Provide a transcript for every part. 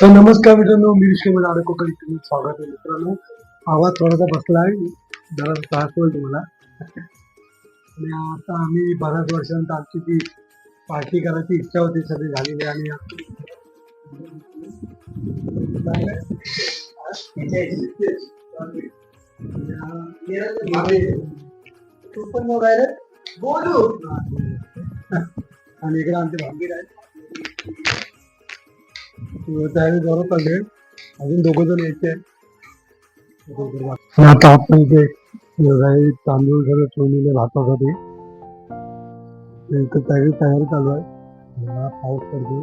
तर नमस्कार मित्रांनो मी विषय आडको तुम्ही स्वागत आहे मित्रांनो. आवाज थोडासा बसला आहे. जरा त्रास होईल तुम्हाला. आणि आता आम्ही बऱ्याच वर्षानंतर आमची ती पार्टी करायची इच्छा होती सगळी झालेली आहे आणि आणि इकडे आमचे भांबीर आहेत. त्यावेळी बरोबर चालले अजून दोघं जण यायचे. आता आपण इथे काही तांदूळ सगळं ठेवलेले भातासाठी ते इथं त्यावेळी तयारी चालू आहे. पाऊस पडतो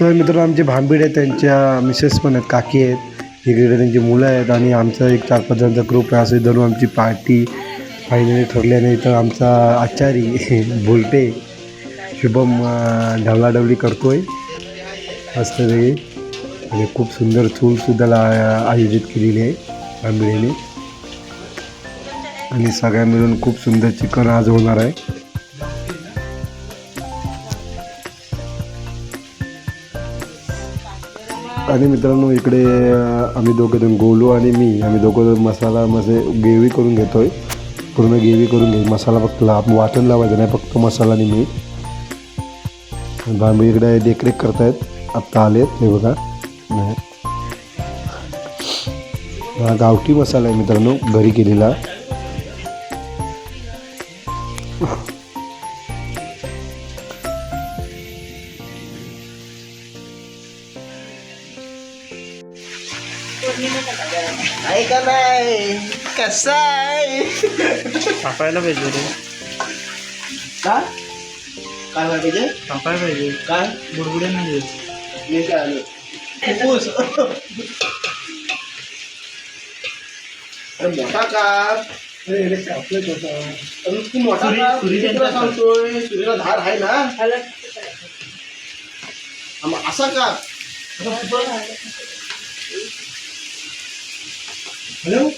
तर मित्रांनो आमचे भांबीड आहेत त्यांच्या मिसेस पण आहेत काकी आहेत. इकडे त्यांची मुलं आहेत आणि आमचा एक चार पाच जणांचा ग्रुप आहे असे धरून आमची पार्टी फायनली ठरल्याने तर आमचा आचारी बोलते शुभम ढगलाढवली करतो आहे असं मस्तपैकी आणि खूप सुंदर चूलसुद्धा ला- आयोजित केलेली आहे भांबिडीने आणि सगळ्या मिळून खूप सुंदर चिकन आज होणार आहे. आणि मित्रांनो इकडे आम्ही दोघं जण गोलू आणि मी आम्ही दोघं जण मसाला मसे ग्रेव्ही करून घेतो आहे पूर्ण ग्रेव्ही करून घे मसाला फक्त ला वाटण लावायचं नाही फक्त मसाला आणि मीठ. बांबी इकडे देखरेख करतायत. आत्ता आलेत हे बघा. नाही. हा गावठी मसाला आहे मित्रांनो घरी केलेला. आहे का नाही कसा आहे कापायला पाहिजे रे. का काय पाहिजे कापायला पाहिजे. काय? बुडबुडे नाही मी काय आलो? फुफ्फुस. अरे मोठा का तू मोठा का सांगतोय सुरीला धार आहे ना? मग असा का हॅलो.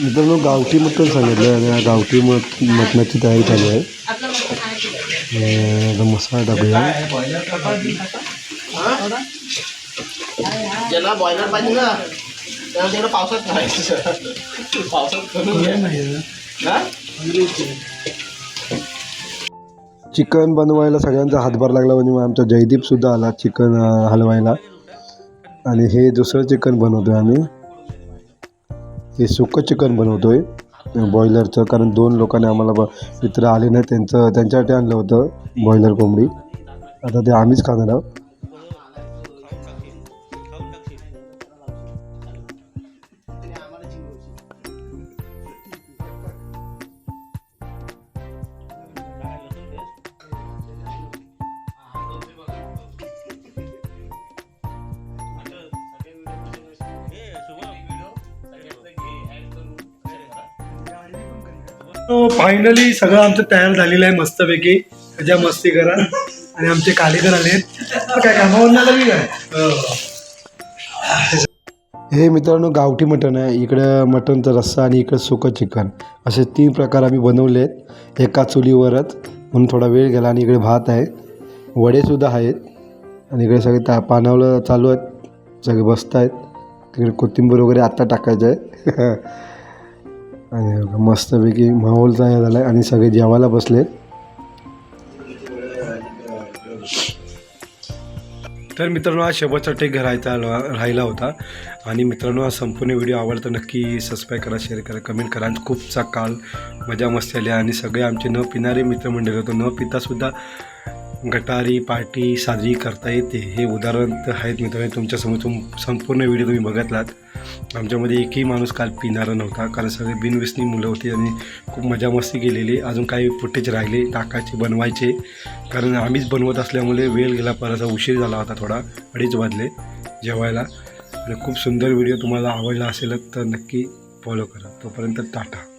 मित्रांनो गावठी मटण सांगितलं आणि या गावठी मट मटणाची तयारी चालू आहे. आता मसाला टाकूया. हा? ज्याला बॉयलर पाहिजे ना त्याला तिकडे पावसात करायचं. पावसात करून हा? चिकन बनवायला सगळ्यांचा हातभार लागला म्हणजे मग आमचा जयदीपसुद्धा आला चिकन हलवायला. आणि हे दुसरं चिकन बनवतोय आम्ही. हे सुकं चिकन बनवतोय बॉयलरचं कारण दोन लोकांनी आम्हाला ब मित्र आले नाही त्यांचं त्यांच्यासाठी आणलं होतं बॉयलर कोंबडी. आता ते आम्हीच खाणार आहोत. फायनली सगळं आमचं तयार झालेलं आहे मस्तपैकी. त्याच्या मस्ती करा. आणि आमचे कालेकर आले काय कामावर लागली काय हे मित्रांनो गावठी मटण आहे. इकडं मटणचा रस्सा आणि इकडं सुकं चिकन. असे तीन प्रकार आम्ही बनवले आहेत एका चुलीवरच. म्हणून थोडा वेळ गेला आणि इकडे भात आहे वडेसुद्धा आहेत. आणि इकडे सगळे ता पानावलं चालू आहेत. सगळे बसत आहेत तिकडे कोथिंबीर वगैरे आत्ता टाकायचं आहे. आणि मस्तपैकी माहोल तयार झाला आहे आणि सगळे जेवायला बसले तर मित्रांनो आज शेवटचा टेक राहायचा राहिला होता. आणि मित्रांनो हा संपूर्ण व्हिडिओ आवडतो नक्की सबस्क्राईब करा शेअर करा कमेंट करा. आणि खूपचा काल मजा मस्त आली. आणि सगळे आमचे न पिणारे मित्रमंडळी होतो न पितासुद्धा गटारी पार्टी साजरी करता येते. हे उदाहरण तर आहेत मित्रांनो. तुमच्यासमोर तुम संपूर्ण व्हिडिओ तुम्ही बघितलात. आमच्यामध्ये एकही माणूस काल पिणारा नव्हता. कारण सगळे बिनव्यसनी मुलं होती आणि खूप मजा मस्ती केलेली. अजून काही फुटेज राहिले. टाकायचे बनवायचे. कारण आम्हीच बनवत असल्यामुळे वेळ गेला परत उशीर झाला होता थोडा. अडीच वाजले जेवायला. आणि खूप सुंदर व्हिडिओ तुम्हाला आवडला असेल तर नक्की फॉलो करा. तोपर्यंत टाटा.